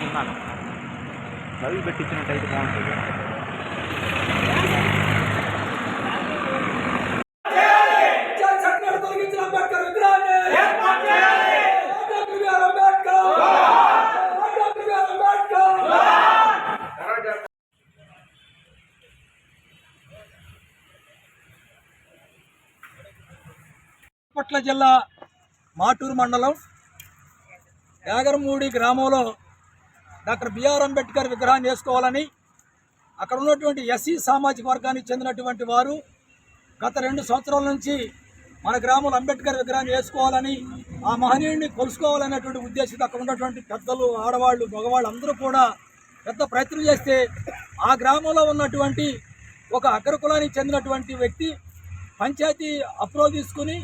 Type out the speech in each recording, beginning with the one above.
అన్నాను చదువు పెట్టించినట్టయితే బాగుంటుంది. చక్కగా జిల్లా మాటూరు మండలం యాగరమూడి గ్రామంలో డాక్టర్ బిఆర్ అంబేద్కర్ విగ్రహాన్ని వేసుకోవాలని అక్కడ ఉన్నటువంటి ఎస్సీ సామాజిక వర్గానికి చెందినటువంటి వారు గత రెండు సంవత్సరాల నుంచి మన గ్రామంలో అంబేద్కర్ విగ్రహాన్ని వేసుకోవాలని ఆ మహనీయుడిని కొలుసుకోవాలనేటువంటి ఉద్దేశంతో అక్కడ ఉన్నటువంటి పెద్దలు ఆడవాళ్ళు మగవాళ్ళు అందరూ కూడా పెద్ద ప్రయత్నం చేస్తే ఆ గ్రామంలో ఉన్నటువంటి ఒక అగ్రకులానికి చెందినటువంటి వ్యక్తి పంచాయతీ అప్రూవల్ తీసుకుని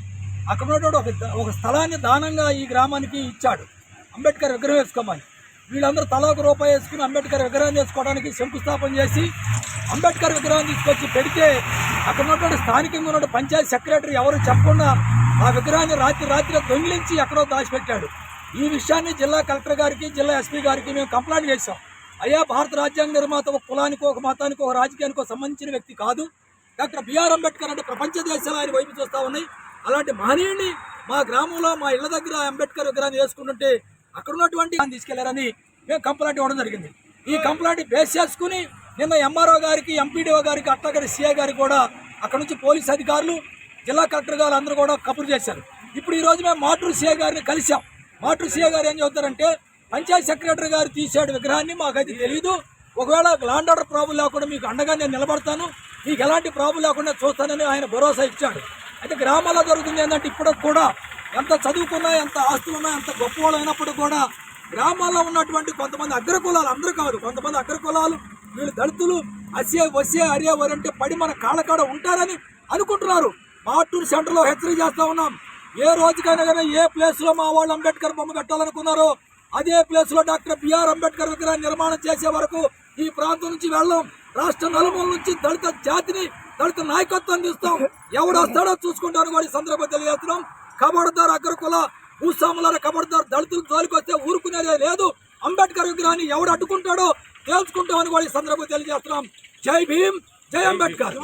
అక్కడ ఉన్నటువంటి ఒక ఒక స్థలాన్ని దానంగా ఈ గ్రామానికి ఇచ్చాడు. అంబేద్కర్ విగ్రహం వేసుకోమని. వీళ్ళందరూ తలాకు రూపాయి వేసుకుని అంబేద్కర్ విగ్రహం చేసుకోవడానికి శంకుస్థాపన చేసి అంబేద్కర్ విగ్రహం తీసుకొచ్చి పెడితే అక్కడ ఉన్నటువంటి స్థానికంగా ఉన్న పంచాయతీ సెక్రటరీ ఎవరు చెప్పకుండా ఆ విగ్రహాన్ని రాత్రి రాత్రి దొంగిలించి ఎక్కడో దాచిపెట్టాడు. ఈ విషయాన్ని జిల్లా కలెక్టర్ గారికి జిల్లా ఎస్పీ గారికి మేము కంప్లైంట్ చేశాం. అయ్యా భారత రాజ్యాంగ నిర్మాత ఒక కులానికి ఒక మతానికి ఒక రాజకీయానికి సంబంధించిన వ్యక్తి కాదు. డాక్టర్ బిఆర్ అంబేద్కర్ అంటే ప్రపంచ దేశాలు ఆయన వైపు చూస్తూ ఉన్నాయి. అలాంటి మహనీయుడిని మా గ్రామంలో మా ఇళ్ళ దగ్గర అంబేద్కర్ విగ్రహాన్ని వేసుకుంటుంటే అక్కడ ఉన్నటువంటి తీసుకెళ్ళారని మేము కంప్లైంట్ ఇవ్వడం జరిగింది. ఈ కంప్లైంట్ బేస్ చేసుకుని నిన్న ఎంఆర్ఓ గారికి ఎంపీడీఓ గారికి అట్లాగే సీఏ గారికి కూడా అక్కడ నుంచి పోలీస్ అధికారులు జిల్లా కలెక్టర్ గారు అందరూ కూడా కబురు చేశారు. ఇప్పుడు ఈ రోజు మేము మాటూరు సీఏ గారిని కలిసాం మాటూరు సీఏ గారు ఏం చెబుతారంటే పంచాయత్ సెక్రటరీ గారు తీసాడు విగ్రహాన్ని మాకైతే తెలియదు ఒకవేళ ల్యాండ్ ఆర్డర్ ప్రాబ్లం లేకుండా మీకు అండగా నేను నిలబడతాను. మీకు ఎలాంటి ప్రాబ్లం లేకుండా చూస్తానని ఆయన భరోసా ఇచ్చాడు. అయితే గ్రామాల్లో జరుగుతుంది ఏంటంటే ఇప్పుడు కూడా ఎంత చదువుకున్నా ఎంత ఆస్తులు ఉన్నా ఎంత గొప్పవాళ్ళు అయినప్పుడు కూడా గ్రామాల్లో ఉన్నటువంటి కొంతమంది అగ్రకులాలు అందరూ కాదు కొంతమంది అగ్రకులాలు వీళ్ళు దళితులు అసే వసే అరే వరంటే పడి మన కాళ్ళకాడ ఉంటారని అనుకుంటున్నారు. మాటూరు సెంటర్లో హెచ్చరిక చేస్తా ఉన్నాం. ఏ రోజుకైనా కానీ ఏ ప్లేస్లో మా వాళ్ళు అంబేద్కర్ బొమ్మ పెట్టాలనుకున్నారో అదే ప్లేస్లో డాక్టర్ బిఆర్ అంబేద్కర్ విగ్రహం నిర్మాణం చేసే వరకు ఈ ప్రాంతం నుంచి వెళ్ళాం. రాష్ట్ర నలుమూల నుంచి దళిత జాతిని దళిత నాయకత్వాన్ని ఇస్తాం. ఎవడు వస్తాడో చూసుకుంటాను కూడా ఈ సందర్భంగా తెలియజేస్తున్నాం. కబడ్దార్ అగ్రకుల భూస్వాముల కబడ్దార్ దళితులు జోలికి వస్తే ఊరుకునేదే లేదు. అంబేద్కర్ విగ్రహాన్ని ఎవడు అడ్డుకుంటాడో తేల్చుకుంటామని కూడా ఈ సందర్భంగా తెలియజేస్తున్నాం. జై భీమ్ జై అంబేద్కర్.